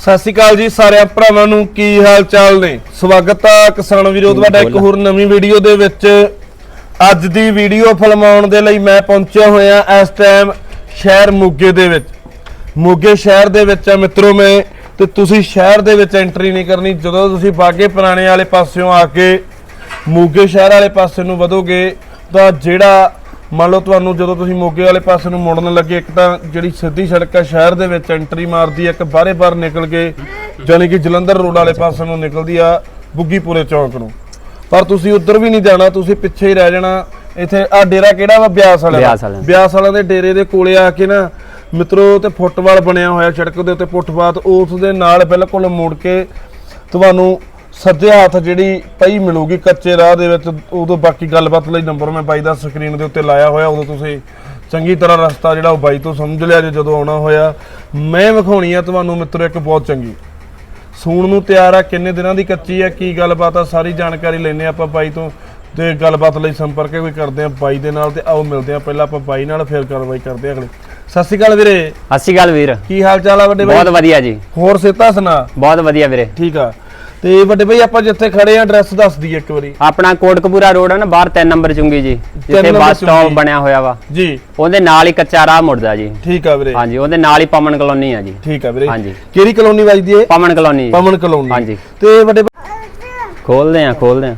ਸਤਿ ਸ਼੍ਰੀ ਅਕਾਲ ਜੀ ਸਾਰਿਆਂ ਭਰਾਵਾਂ ਨੂੰ ਕੀ ਹਾਲ ਚਾਲ ਨੇ? ਸਵਾਗਤ ਆ ਕਿਸਾਨ ਵੀਰੋ ਤੁਹਾਡਾ ਇੱਕ ਹੋਰ ਨਵੀਂ ਵੀਡੀਓ ਦੇ ਵਿੱਚ। ਅੱਜ ਦੀ ਵੀਡੀਓ ਫਿਲਮਾਉਣ ਦੇ ਲਈ ਮੈਂ ਪਹੁੰਚਿਆ ਹੋਇਆ ਇਸ ਟਾਈਮ ਸ਼ਹਿਰ ਮੋਗੇ ਦੇ ਵਿੱਚ। ਮੋਗੇ ਸ਼ਹਿਰ ਦੇ ਵਿੱਚ ਆ ਮਿੱਤਰੋ ਮੈਂ ਤੇ ਤੁਸੀਂ ਸ਼ਹਿਰ ਦੇ ਵਿੱਚ ਐਂਟਰੀ ਨਹੀਂ ਕਰਨੀ। ਜਦੋਂ ਤੁਸੀਂ ਬਾਗੇ ਪੁਰਾਣੇ ਵਾਲੇ ਪਾਸਿਓਂ ਆ ਕੇ ਮੋਗੇ ਸ਼ਹਿਰ ਵਾਲੇ ਪਾਸੇ ਨੂੰ ਵਧੋਗੇ ਤਾਂ ਜਿਹੜਾ ਮੰਨ ਲਓ ਤੁਹਾਨੂੰ ਜਦੋਂ ਤੁਸੀਂ ਮੋਗੇ ਵਾਲੇ ਪਾਸੇ ਨੂੰ ਮੁੜਨ ਲੱਗੇ ਇੱਕ ਤਾਂ ਜਿਹੜੀ ਸਿੱਧੀ ਸੜਕ ਆ ਸ਼ਹਿਰ ਦੇ ਵਿੱਚ ਐਂਟਰੀ ਮਾਰਦੀ ਆ ਇੱਕ ਬਾਹਰੇ ਬਾਹਰ ਨਿਕਲ ਕੇ ਜਾਣੀ ਕਿ ਜਲੰਧਰ ਰੋਡ ਵਾਲੇ ਪਾਸੇ ਨੂੰ ਨਿਕਲਦੀ ਆ ਬੁੱਗੀਪੁਰੇ ਚੌਂਕ ਨੂੰ। ਪਰ ਤੁਸੀਂ ਉੱਧਰ ਵੀ ਨਹੀਂ ਜਾਣਾ ਤੁਸੀਂ ਪਿੱਛੇ ਹੀ ਰਹਿ ਜਾਣਾ। ਇੱਥੇ ਆ ਡੇਰਾ ਕਿਹੜਾ ਵਾ? ਬਿਆਸ ਵਾਲਾ ਬਿਆਸ ਵਾਲਾ। ਬਿਆਸ ਦੇ ਡੇਰੇ ਦੇ ਕੋਲੇ ਆ ਕੇ ਨਾ ਮਿੱਤਰੋ ਤੇ ਫੁੱਟਬਾਲ ਬਣਿਆ ਹੋਇਆ ਸੜਕ ਦੇ ਉੱਤੇ ਫੁੱਟਪਾਥ ਉਸ ਦੇ ਨਾਲ ਬਿਲਕੁਲ ਮੁੜ ਕੇ ਤੁਹਾਨੂੰ ਸੱਜੇ ਹੱਥ ਜਿਹੜੀ ਪਈ ਮਿਲੂਗੀ ਕੱਚੇ ਰਾਹ ਦੇ ਵਿੱਚ ਉਦੋਂ ਬਾਕੀ ਗੱਲਬਾਤ ਲਈ ਨੰਬਰ ਮੈਂ ਬਾਈ ਦਾ ਸਕਰੀਨ ਦੇ ਉੱਤੇ ਲਾਇਆ ਹੋਇਆ ਉਦੋਂ ਤੁਸੀਂ ਚੰਗੀ ਤਰ੍ਹਾਂ ਰਸਤਾ ਜਿਹੜਾ ਉਹ ਬਾਈ ਤੋਂ ਸਮਝ ਲਿਆ ਜੇ ਜਦੋਂ ਆਉਣਾ ਹੋਇਆ। ਮੈਂ ਵਿਖਾਉਣੀ ਆ ਤੁਹਾਨੂੰ ਮਿੱਤਰੋ ਇੱਕ ਬਹੁਤ ਚੰਗੀ। ਸੂਣ ਨੂੰ ਤਿਆਰ ਆ ਕਿੰਨੇ ਦਿਨਾਂ ਦੀ ਕੱਚੀ ਆ ਕੀ ਗੱਲਬਾਤ ਆ ਸਾਰੀ ਜਾਣਕਾਰੀ ਲੈਣੇ ਆਪਾਂ ਬਾਈ ਤੋਂ। ਤੇ ਗੱਲਬਾਤ ਲਈ ਸੰਪਰਕ ਵੀ ਕਰਦੇ ਆ ਬਾਈ ਦੇ ਨਾਲ ਤੇ ਆਓ ਮਿਲਦੇ ਆ ਪਹਿਲਾਂ ਆਪਾਂ ਬਾਈ ਨਾਲ ਫਿਰ ਕਾਰਵਾਈ ਕਰਦੇ ਆ ਅਗਲੇ। ਸਤਿ ਸ਼੍ਰੀ ਅਕਾਲ ਵੀਰੇ। ਸਤਿ ਸ਼੍ਰੀ ਅਕਾਲ ਵੀਰ। ਕੀ ਹਾਲ ਚਾਲ ਆ ਵੱਡੇ ਬਹੁਤ ਬਾਈ ਵਧੀਆ ਜੀ। ਹੋਰ ਸੇਤਾ ਸੁਣਾ? ਬਹੁਤ ਵਧੀਆ ਵੀਰੇ। ਠੀਕ ਆ। ਤੇ ਵੱਡੇ ਬਾਈ ਆਪਾਂ ਜਿੱਥੇ ਖੜੇ ਆ ਐਡਰੈਸ ਦੱਸ ਦਈਏ ਇੱਕ ਵਾਰੀ। ਆਪਣਾ ਕੋਟਕਪੂਰਾ ਰੋਡ ਹੈ ਨਾ ਬਾਹਰ 3 ਨੰਬਰ ਚੁੰਗੀ ਜੀ ਜਿੱਥੇ ਬੱਸ ਸਟਾਪ। ਬਣਿਆ ਹੋਇਆ ਵਾ। ਜੀ। ਉਹਦੇ ਨਾਲ ਹੀ ਕੱਚਾ ਰਾਹ ਮੁੜਦਾ ਜੀ। ਠੀਕ ਆ ਵੀਰੇ। ਹਾਂਜੀ ਉਹਦੇ ਨਾਲ ਹੀ ਪਮਨ ਕਲੋਨੀ ਆ ਜੀ। ਠੀਕ ਆ ਵੀਰੇ। ਹਾਂਜੀ। ਕਿਹੜੀ ਕਲੋਨੀ ਵੱਜਦੀ ਏ? ਪਮਨ ਕਲੋਨੀ। ਪਵਨ ਕਲੋਨੀ। ਹਾਂਜੀ। ਤੇ ਵੱਡੇ ਖੋਲਦੇ ਆ ਖੋਲਦੇ ਆ।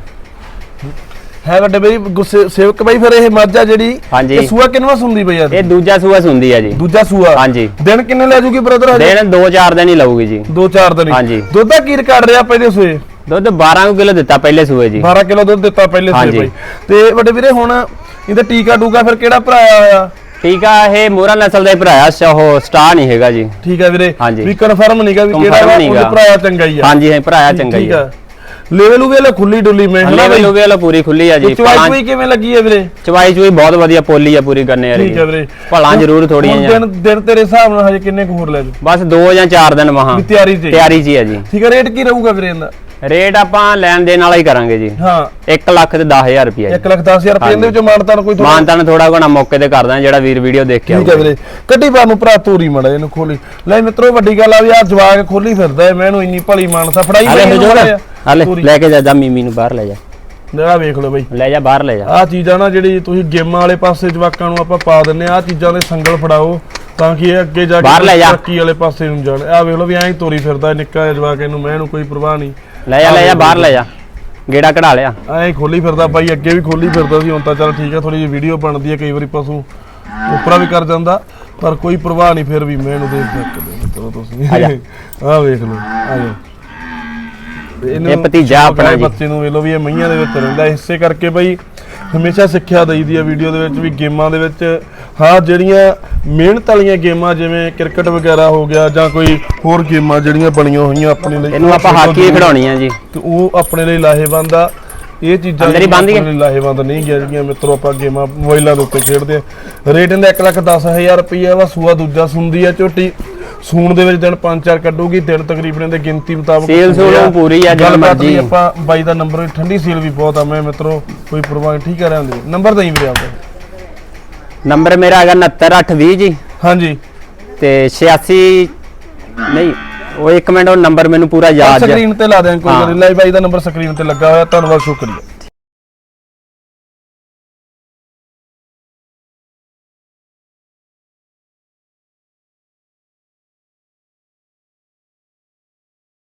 ਹੈ ਵੱਡੇ ਬਾਈ ਗੁੱਸੇ ਸੇਵਕ ਬਾਈ ਫਿਰ ਇਹ ਮੱਝ ਜਿਹੜੀ ਹਾਂਜੀ। ਇਹ ਸੂਆ ਕਿੰਨਵਾ ਸੁੰਦੀ ਬਈ ਯਾਰ ਇਹ ਦੂਜਾ ਸੂਆ ਹੁੰਦੀ ਆ ਜੀ ਦੂਜਾ ਸੂਆ ਹਾਂਜੀ। ਦਿਨ ਕਿੰਨੇ ਲੈ ਜੂਗੀ ਬ੍ਰਦਰ ਹਜੇ ਦਿਨ 2-4 ਦਿਨ ਹੀ ਲਊਗੀ ਜੀ ਦੋ ਚਾਰ ਦਿਨ ਹੀ। ਹਾਂਜੀ। ਦੁੱਧ ਦਾ ਕੀ ਰਿਕਾਰਡ ਰਿਹਾ ਪਹਿਲੇ ਸੂਏ ਦੁੱਧ 12 ਕਿਲੋ ਦਿੱਤਾ ਪਹਿਲੇ ਸੂਏ ਜੀ 12 ਕਿਲੋ ਦੁੱਧ ਦਿੱਤਾ ਪਹਿਲੇ ਸੂਏ ਹਾਂਜੀ। ਬਾਈ ਤੇ ਵੱਡੇ ਵੀਰੇ ਹੁਣ ਇਹਦਾ ਟੀਕਾ ਟੂਕਾ ਫਿਰ ਕਿਹੜਾ ਭਰਾਇਆ ਹੋਇਆ ਠੀਕ ਆ ਇਹ ਮੋਰਾ ਨਸਲ ਦਾ ਹੀ ਭਰਾਇਆ ਸ- ਉਹ ਸਟਾਰ ਨਹੀਂ ਹੈਗਾ ਜੀ ਠੀਕ ਆ ਵੀਰੇ ਹਾਂਜੀ। ਵੀ ਕਨਫਰਮ ਨਹੀਂਗਾ ਵੀ ਕਿਹੜਾ Confirm ਵਾ ਨੀਗਾ। ਉਹਦੇ ਭਰਾਇਆ ਚੰਗਾ ਹੀ ਆ ਹਾਂਜੀ ਹਾਂ ਭਰਾਇਆ ਚੰਗਾ ਹੀ ਠੀਕ ਆ ਆ ਲੈਵਲ ਵੇਲੇ ਖੁੱਲੀ ਡੁੱਲੀ ਮੈਂ ਹਨਾ ਲੈਵਲ ਬਾਈ? ਲੂਵੇ ਵਾਲਾ ਪੂਰੀ ਖੁੱਲੀ ਆ ਜੀ ਚਵਾਈ ਚੁਈ ਕਿਵੇਂ ਲੱਗੀ ਹੈ ਵੀਰੇ? ਚਵਾਈ ਚੁਈ ਬਹੁਤ ਵਧੀਆ ਪੋਲੀ ਆ ਪੂਰੀ ਕਰਨੇ ਵਾਲੀ ਠੀਕ ਹੈ ਵੀਰੇ। ਭਲਾ ਜ਼ਰੂਰ ਥੋੜੀਆਂ ਜਿਹੀਆਂ। ਦਿਨ ਦਿਨ ਤੇਰੇ ਹਿਸਾਬ ਨਾਲ ਹਜੇ ਕਿੰਨੇ ਕੁ ਹੋਰ ਲੈ ਜੂ ਬਸ 2 ਜਾਂ 4 ਦਿਨ ਮਹਾ ਤਿਆਰੀ ਹੀ। ਤਿਆਰੀ ਜੀ ਆ ਜੀ। ਠੀਕ ਹੈ ਰੇਟ ਕੀ ਰਹੂਗਾ ਵੀਰੇ ਇਹਦਾ? ਰੇਟ ਆਪਾਂ ਲੈਣ ਦੇਣ ਵਾਲਾ ਹੀ ਕਰਾਂਗੇ ਜੀ। ਹਾਂ। 1 ਲੱਖ ਤੇ 10000 ਰੁਪਏ 1 ਲੱਖ 10000 ਰੁਪਏ ਦੇ ਵਿੱਚੋਂ ਮਾਨਤਾਨ ਕੋਈ ਮਾਨਤਾਨ ਥੋੜਾ ਘਣਾ ਮੌਕੇ ਤੇ ਕਰਦਾ ਜਿਹੜਾ ਵੀਰ ਵੀਡੀਓ ਦੇਖ ਕੇ ਠੀਕ ਹੈ ਵੀਰੇ। ਕੱਢੀ ਬਾਰ ਨੂੰ ਭਰਾ ਤੋਰੀ ਮੜਾ ਇਹਨੂੰ ਖੋਲੀ। ਲੈ ਮਿੱਤਰੋ ਵੱਡੀ ਗੱਲ ਆ ਵੀ ਆ ਜਵਾਗ ਖੋਲੀ ਫਿਰਦਾ ਮੈਂ ਇਹਨੂੰ ਇੰਨੀ ਭਲੀ ਮਾਨਸਾ ਫੜਾਈ ਹਲੇ ਤੋਰੀ। ਲੈ ਕੇ ਜਾ ਜਾ ਮੀਮੀ ਨੂੰ ਬਾਹਰ ਲੈ ਜਾ। ਆ ਵੇਖ ਲਓ ਬਈ। ਲੈ ਜਾ ਬਾਹਰ ਲੈ ਜਾ। ਆ ਚੀਜ਼ਾਂ ਨਾ ਜਿਹੜੀ ਤੁਸੀਂ ਗੇਮਾਂ ਵਾਲੇ ਪਾਸੇ ਜਵਾਕਾਂ ਨੂੰ ਆਪਾਂ ਪਾ ਦਿੰਨੇ ਆ ਚੀਜ਼ਾਂ ਦੇ ਸੰਗਲ ਫੜਾਓ ਤਾਂ ਕਿ ਇਹ ਅੱਗੇ ਜਾ ਜਾ। ਤਰੱਕੀ ਵਾਲੇ ਪਾਸੇ ਨੂੰ ਜਾਣ। ਆ ਵੇਖ ਲਓ ਵੀ ਐਂ ਤੋਰੀ ਫਿਰਦਾ ਨਿੱਕਾ ਜਿਹਾ ਜਵਾਕ ਇਹਨੂੰ ਮੈਂ ਇਹਨੂੰ ਕੋਈ ਪਰਵਾਹ ਨਹੀਂ। ਲੈ ਜਾ ਲੈ ਜਾ ਬਾਹਰ ਲੈ ਜਾ। ਗੇੜਾ ਕਢਾ ਲਿਆ। ਐਂ ਖੋਲੀ ਫਿਰਦਾ ਬਾਈ ਅੱਗੇ ਵੀ ਖੋਲੀ ਫਿਰਦਾ ਸੀ ਹੁਣ ਤਾਂ ਚੱਲ ਠੀਕ ਹੈ ਥੋੜੀ ਜਿਹੀ ਵੀਡੀਓ ਬਣਦੀ ਹੈ ਕਈ ਵਾਰੀ ਪਸ਼ੂ ਉਪਰਾ ਵੀ ਕਰ ਜਾਂਦਾ ਪਰ ਕੋਈ ਪਰਵਾਹ ਨਹੀਂ ਫਿਰ ਵੀ ਮੈਂ ਇਹਨੂੰ ਦੇਖ ਸਕਦੇ ਚਲੋ ਤੁਸੀਂ। ਆ। ਆ ਵੇਖ ਲਓ ਆ ਜਾ। ਇਹ ਭਤੀਜਾ ਆਪਣਾ ਜੀ। ਬੱਚੇ ਨੂੰ ਵੇਖ ਲਓ ਵੀ ਇਹ ਮਈਆਂ ਦੇ ਵਿੱਚ ਰਹਿੰਦਾ। ਇਸੇ ਕਰਕੇ ਬਈ ਹਮੇਸ਼ਾ ਸਿੱਖਿਆ ਦਈਦੀ ਆ ਵੀਡੀਓ ਦੇ ਵਿੱਚ ਵੀ ਗੇਮਾਂ ਦੇ ਵਿੱਚ। ਹਾਂ ਜਿਹੜੀਆਂ ਮਿਹਨਤ ਵਾਲੀਆਂ ਗੇਮਾਂ ਜਿਵੇਂ ਕ੍ਰਿਕਟ ਵਗੈਰਾ ਹੋ ਗਿਆ ਜਾਂ ਕੋਈ ਹੋਰ ਗੇਮਾਂ ਜਿਹੜੀਆਂ ਬਣੀਆਂ ਹੋਈਆਂ ਆਪਣੇ ਲਈ ਇਹਨੂੰ ਆਪਾਂ ਹਾਕੀ ਖਿਡਾਉਣੀ ਆ ਜੀ। ਤੇ ਉਹ ਆਪਣੇ ਲਈ ਲਾਹੇਵੰਦ ਆ। ਇਹ ਚੀਜ਼ਾਂ ਅੰਦਰ ਹੀ ਬੰਦ ਹੀ ਆ? ਆਪਣੇ ਲਈ ਲਾਹੇਵੰਦ ਨਹੀਂ ਗਿਆ ਜਿਹੜੀਆਂ ਮਿੱਤਰੋ ਆਪਾਂ ਗੇਮਾਂ ਮੋਬਾਈਲਾਂ ਦੇ ਉੱਤੇ ਖੇਡਦੇ ਆ। ਰੇਟ ਇਹਦਾ 1 ਲੱਖ 10000 ਰੁਪਈਆ ਵਾ ਸੂਆ ਦੂਜਾ ਸੁੰਦੀ ਆ ਝੋਟੀ। ਸੂਣ ਦੇ ਵਿੱਚ ਦਿਨ 5-4 ਕੱਢੂਗੀ ਦਿਨ ਤਕਰੀਬਨ ਇਹਦੇ ਗਿਣਤੀ ਮੁਤਾਬਕ ਸੇਲ ਸੂਲ। ਪੂਰੀ ਆ, ਜਿਵੇਂ ਮਰਜ਼ੀ। ਆਪਾਂ ਬਾਈ ਦਾ ਨੰਬਰ ਠੰਡੀ ਸੇਲ ਵੀ ਬਹੁਤ ਆ ਮੈਂ ਮਿੱਤਰੋ ਕੋਈ ਪਰਵਾਹ ਨਹੀਂ ਠੀਕ ਆ ਰਹਿੰਦੇ ਨੰਬਰ ਦਈ ਵੀਰੇ ਆਪਦਾ ਨੰਬਰ ਮੇਰਾ ਹੈਗਾ 69820 ਜੀ ਹਾਂਜੀ ਤੇ 86 ਨਹੀਂ ਉਹ ਇੱਕ ਮਿੰਟ ਉਹ ਨੰਬਰ ਮੈਨੂੰ ਪੂਰਾ ਯਾਦ ਆ ਸਕਰੀਨ ਤੇ ਲਾ ਦਿਆਂ ਕੋਈ ਹਾਂ। ਗੱਲ ਨੀ। ਲੈ ਬਾਈ ਦਾ ਨੰਬਰ ਸਕਰੀਨ ਤੇ ਲੱਗਾ ਹੋਇਆ ਧੰਨਵਾਦ ਸ਼ੁਕਰੀਆ